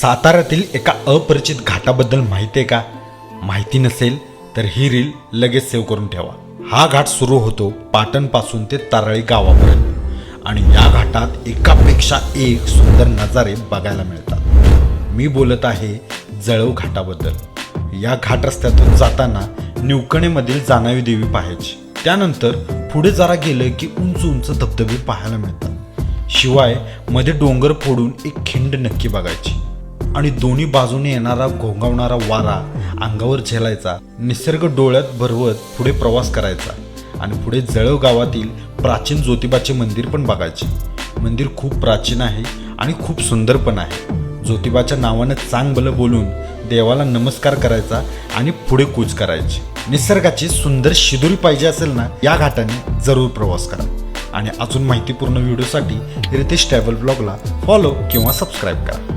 साताऱ्यातील एका अपरिचित घाटाबद्दल माहिती आहे का? माहिती नसेल तर ही रील लगेच सेव्ह करून ठेवा. हा घाट सुरू होतो पाटणपासून ते तारळी गावापर्यंत. आणि या घाटात एकापेक्षा एक सुंदर नजारे बघायला मिळतात. मी बोलत आहे जळव घाटाबद्दल. या घाट रस्त्यातून जाताना निवकणेमधील जाणावी देवी पाहायची. त्यानंतर पुढे जरा गेलं की उंच उंच धबधबे पाहायला मिळतात. शिवायमध्ये डोंगर फोडून एक खिंड नक्की बघायची. आणि दोन्ही बाजूने येणारा घोंगावणारा वारा अंगावर झेलायचा निसर्ग डोळ्यात भरवत पुढे प्रवास करायचा आणि पुढे जळव गावातील प्राचीन ज्योतिबाचे मंदिर पण बघायचे. मंदिर खूप प्राचीन आहे आणि खूप सुंदर पण आहे. ज्योतिबाच्या नावानं चांगलं बोलून देवाला नमस्कार करायचा आणि पुढे कूच करायची. निसर्गाची सुंदर शिदुरी पाहिजे असेल ना या घाटाने जरूर प्रवास करा. आणि अजून माहितीपूर्ण व्हिडिओसाठी रितेश ट्रॅव्हल ब्लॉगला फॉलो किंवा सबस्क्राईब करा.